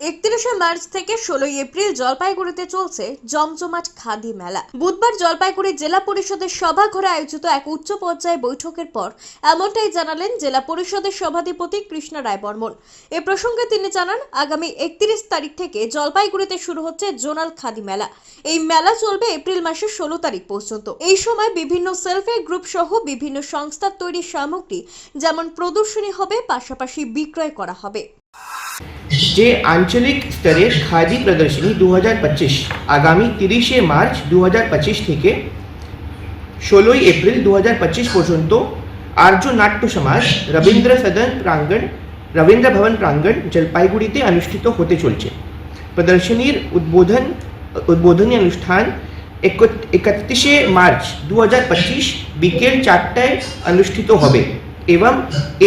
একত্রিশে মার্চ থেকে ষোলোই এপ্রিল জলপাইগুড়িতে চলছে জমজমাট খাদি মেলা। বুধবার জলপাইগুড়ি জেলা পরিষদের সভাঘরে আয়োজিত এক উচ্চ পর্যায়ে বৈঠকের পর এমনটাই জানালেন জেলা পরিষদের সভাধিপতি কৃষ্ণা রায় বর্মন। এ প্রসঙ্গে তিনি জানান, আগামী একত্রিশ তারিখ থেকে জলপাইগুড়িতে শুরু হচ্ছে জোনাল খাদি মেলা। এই মেলা চলবে এপ্রিল মাসের ষোলো তারিখ পর্যন্ত। এই সময় বিভিন্ন সেলফ গ্রুপ সহ বিভিন্ন সংস্থার তৈরি সামগ্রী যেমন প্রদর্শনী হবে, পাশাপাশি বিক্রয় করা হবে। যে আঞ্চলিক স্তরের খাদি প্রদর্শনী দু হাজার পঁচিশ, আগামী তিরিশে মার্চ দু হাজার পঁচিশ থেকে ষোলোই এপ্রিল দু হাজার পঁচিশ পর্যন্ত আর্য নাট্য সমাজ, রবীন্দ্র সদন প্রাঙ্গণ, রবীন্দ্র ভবন প্রাঙ্গণ জলপাইগুড়িতে অনুষ্ঠিত হতে চলছে। প্রদর্শনীর উদ্বোধন, উদ্বোধনী অনুষ্ঠান একত্রিশে মার্চ দু হাজার পঁচিশ বিকেল চারটায় অনুষ্ঠিত হবে এবং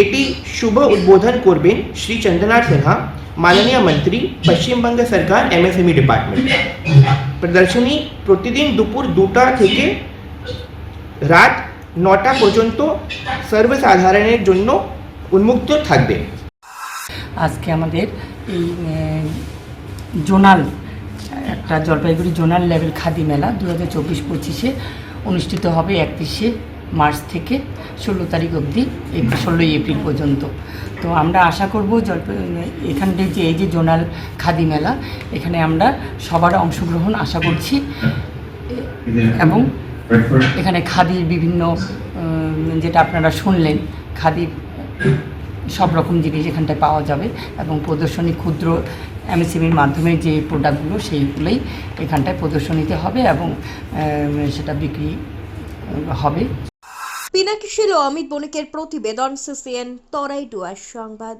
এটি শুভ উদ্বোধন করবেন শ্রী চন্দ্রনাথ সিনহা মাননীয় मंत्री पश्चिम बंग सरकार एमएसएमई डिपार्टमेंट প্রদর্শনী প্রতিদিন দুপুর দুটা থেকে রাত নটা পর্যন্ত সর্বসাধারণের জন্য উন্মুক্ত থাকবে আজকে আমাদের এই আহ, জোনাল একটা জলপাইগুড়ি জোনাল লেভেল খাদি মেলা দু হাজার চব্বিশ পঁচিশে অনুষ্ঠিত হবে একত্রিশে মার্চ থেকে ষোলো তারিখ অবধি ষোলোই এপ্রিল পর্যন্ত। তো আমরা আশা করব জলপাই এখানটায় যে এই যে জোনাল খাদি মেলা, এখানে আমরা সবার অংশগ্রহণ আশা করছি। এবং এখানে খাদির বিভিন্ন যেটা আপনারা শুনলেন খাদির সব রকম জিনিস এখানটায় পাওয়া যাবে এবং প্রদর্শনী ক্ষুদ্র এমএসএমইর মাধ্যমে যে প্রোডাক্টগুলো সেইগুলোই এখানটায় প্রদর্শনীতে হবে এবং সেটা বিক্রি হবে। পিনাকিশিল ও অমিত বণিকের প্রতিবেদন সিসিএন তরাই ডুয়ার সংবাদ।